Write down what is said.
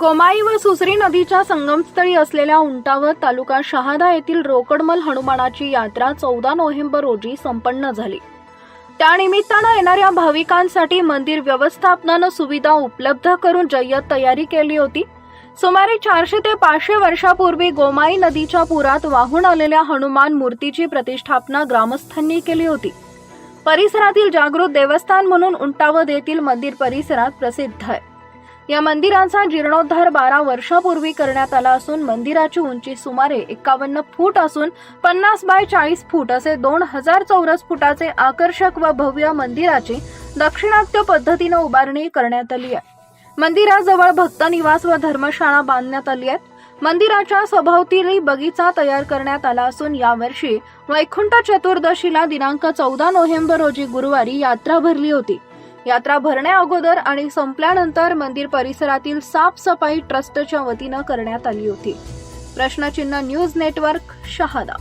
गोमाई व सुसरी नदीच्या संगमस्थळी असलेल्या उंटावर तालुका शहादा येथील रोकडमल हनुमानाची यात्रा चौदा नोव्हेंबर रोजी संपन्न झाली. त्यानिमित्तानं येणाऱ्या भाविकांसाठी मंदिर व्यवस्थापनानं सुविधा उपलब्ध करून जय्यत तयारी केली होती. सुमारे चारशे ते पाचशे वर्षापूर्वी गोमाई नदीच्या पुरात वाहून आलेल्या हनुमान मूर्तीची प्रतिष्ठापना ग्रामस्थांनी केली होती. परिसरातील जागृत देवस्थान म्हणून उंटावद येथील मंदिर परिसरात प्रसिद्ध आहे. या मंदिराचा जीर्णोद्धार बारा वर्षापूर्वी करण्यात आला असून मंदिराची उंची सुमारे एकावन्न फूट असून पन्नास बाय चाळीस फूट असे दोन हजार चौरस फुटाचे आकर्षक व भव्य मंदिराची दक्षिणात्य पद्धतीनं उभारणी करण्यात आली आहे. मंदिराजवळ भक्त निवास व धर्मशाळा बांधण्यात आली आहे मंदिराच्या स्वभावतीली बगीचा तयार करण्यात आला असून यावर्षी वैकुंठ चतुर्दशीला दिनांक चौदा नोव्हेंबर रोजी गुरुवारी यात्रा भरली होती. यात्रा भरण्या अगोदर आणि संपल्यानंतर मंदिर परिसरातील साफसफाई ट्रस्टच्या वतीनं करण्यात आली होती. प्रश्नचिन्ह न्यूज नेटवर्क शहादा